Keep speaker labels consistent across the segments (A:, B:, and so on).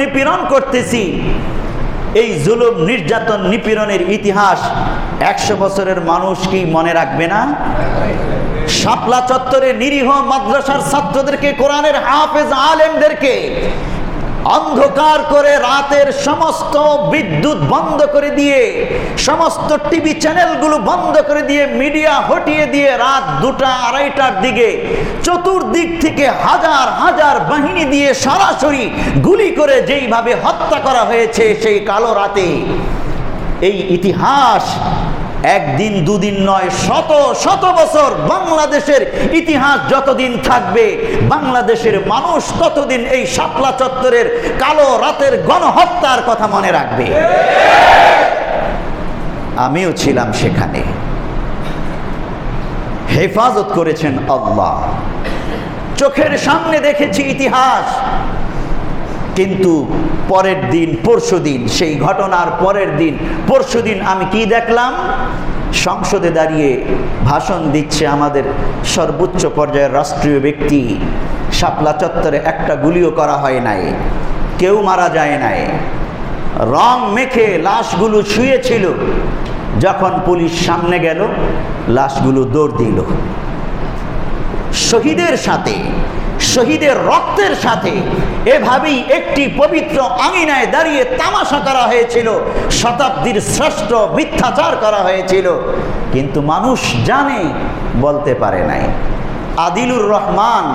A: নিপীড়ন করতেছি। এই জুলুম নির্যাতন নিপীড়নের ইতিহাস একশো বছরের মানুষ কি মনে রাখবে না? শাপলা চত্বরে নিরীহ মাদ্রাসার ছাত্রদেরকে, কোরআনের হাফেজ আলেমদেরকে অন্ধকার করে রাতের সমস্ত বিদ্যুৎ বন্ধ করে দিয়ে, সমস্ত টিভি চ্যানেলগুলো বন্ধ করে দিয়ে, মিডিয়া হটিয়ে দিয়ে রাত দুটা আড়াইটার দিকে চতুর্দিক থেকে হাজার হাজার বাহিনী দিয়ে সরাসরি গুলি করে যেইভাবে হত্যা করা হয়েছে সেই কালো রাতে। এই ইতিহাস একদিন, দুদিন নয়, শত শত বছর বাংলাদেশের ইতিহাস যতদিন থাকবে, বাংলাদেশের মানুষ ততদিন এই শাপলা চত্বরের কালো রাতের গণহত্যার কথা মনে রাখবে। আমিও ছিলাম সেখানে। হেফাজত করেছেন আল্লাহ। চোখের সামনে দেখেছি ইতিহাস। কিন্তু পরের দিন, পরশু দিন, সেই ঘটনার পরের দিন, পরশু দিন আমি কি দেখলাম? সংসদে দাঁড়িয়ে ভাষণ দিচ্ছে আমাদের সর্বোচ্চ পর্যায়ের রাষ্ট্রীয় ব্যক্তি। শাপলা চত্বরে একটা গুলিও করা হয় নাই। কেউ মারা যায় নাই। রং মেখে লাশগুলো শুয়েছিল। যখন পুলিশ সামনে গেল, লাশগুলো দৌড় দিল। শহীদের সাথে শহীদের রক্তের সাথে এভাবেই একটি পবিত্র আঙিনায় দাঁড়িয়ে তামাশা করা হয়েছিল। শতাব্দীর শ্রেষ্ঠ মিথ্যাচার করা হয়েছিল। কিন্তু মানুষ জানে, বলতে পারে নাই। আদিলুর রহমান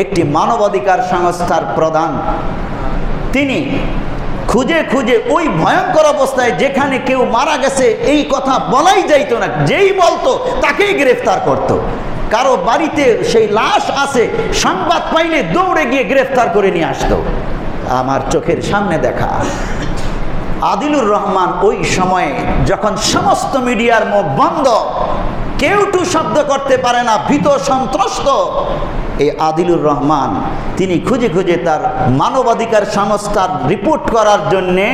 A: একটি মানবাধিকার সংস্থার প্রধান। তিনি খুঁজে খুঁজে ওই ভয়ঙ্কর অবস্থায় যেখানে কেউ মারা গেছে, এই কথা বলাই যাইতো না। যেই বলতো, তাকেই গ্রেফতার করতো। কারও বাড়িতে সেই লাশ আছে, সংবাদ পাইলে দৌড়ে গিয়ে গ্রেফতার করে নিয়ে আসতো। আমার চোখের সামনে দেখা। আদিলুর রহমান ওই সময়ে যখন সমস্ত মিডিয়ার মুখ বন্ধ, কেউ টু শব্দ করতে পারে না, ভীত, সন্ত্রস্ত। এই আদিলুর রহমান, তিনি খুঁজে খুঁজে তার মানবাধিকার সংস্থার রিপোর্ট করার জন্যে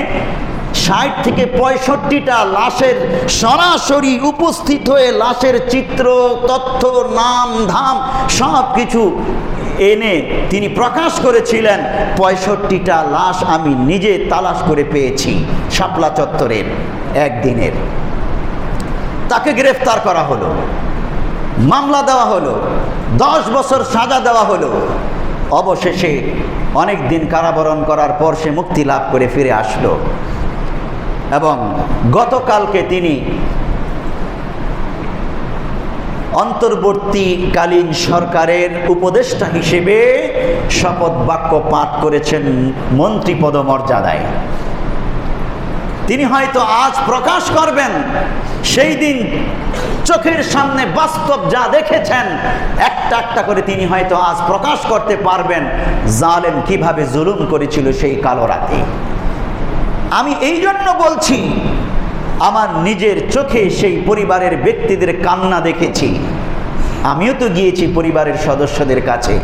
A: ষাট থেকে পঁয়ষট্টিটা লাশের সরাসরি উপস্থিত হয়ে লাশের চিত্র, তথ্য, নাম, ধাম সব কিছু এনে তিনি প্রকাশ করেছিলেন। পঁয়ষট্টিটা লাশ আমি নিজে তালাশ করে পেয়েছি শাপলা চত্বরের একদিনের। তাকে গ্রেফতার করা হলো, মামলা দেওয়া হলো, দশ বছর সাজা দেওয়া হলো। অবশেষে অনেক দিন কারাবরণ করার পর সে মুক্তি লাভ করে ফিরে আসলো। এবং গতকালকে তিনি অন্তর্বর্তীকালীন সরকারের উপদেষ্টা হিসেবে শপথ বাক্য পাঠ করেছেন মন্ত্রী পদমর্যাদায়। তিনি হয়তো আজ প্রকাশ করবেন, সেই দিন চোখের সামনে বাস্তব যা দেখেছেন, একটা একটা করে তিনি হয়তো আজ প্রকাশ করতে পারবেন, জালেম কীভাবে জুলুম করেছিল সেই কালো রাতে। আমি এই জন্য বলছি, আমার নিজের চোখে সেই পরিবারের ব্যক্তিদের কান্না দেখেছি। আমিও তো গিয়েছি পরিবারের সদস্যদের কাছে।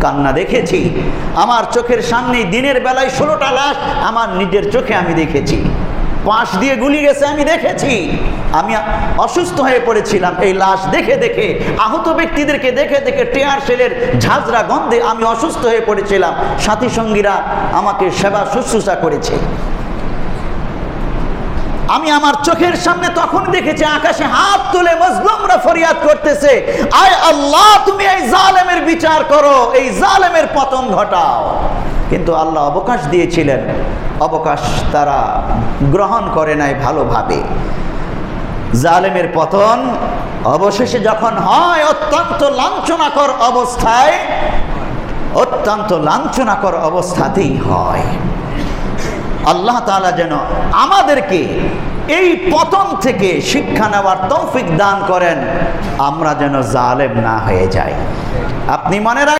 A: কান্না দেখেছি। আমার চোখের সামনেই দিনের বেলায় ষোলোটা লাশ আমার নিজের চোখে আমি দেখেছি। পাশ দিয়ে গুলি গেছে, আমি দেখেছি। আমি অসুস্থ হয়ে পড়েছিলাম। এই লাশ দেখে দেখে, আহত ব্যক্তিদেরকে দেখে দেখে টেয়ার সেলের ঝাঁঝরা গন্ধে আমি অসুস্থ হয়ে পড়েছিলাম। সাথী সঙ্গীরা আমাকে সেবা শুশ্রূষা করেছে। আমি আমার চোখের সামনে তখন দেখেছি আকাশে হাত তুলে মজলুমরা ফরিয়াদ করতেছে। আয় আল্লাহ, তুমি এই জালেমের বিচার করো, এই জালেমের পতন ঘটাও। কিন্তু আল্লাহ অবকাশ দিয়েছিলেন। অবকাশ তারা গ্রহণ করে নাই ভালোভাবে। জালেমের পতন অবশেষে যখন হয়, অত্যন্ত লাঞ্ছনাকর অবস্থায়, অত্যন্ত লাঞ্ছনাকর অবস্থাতেই হয়। আল্লাহ তালা যেন আমাদেরকে এই পতন থেকে শিক্ষা নেওয়ার তৌফিক দান করেন, আমরা যেন জালেম না হয়ে যাই। আপনি মনে রাখ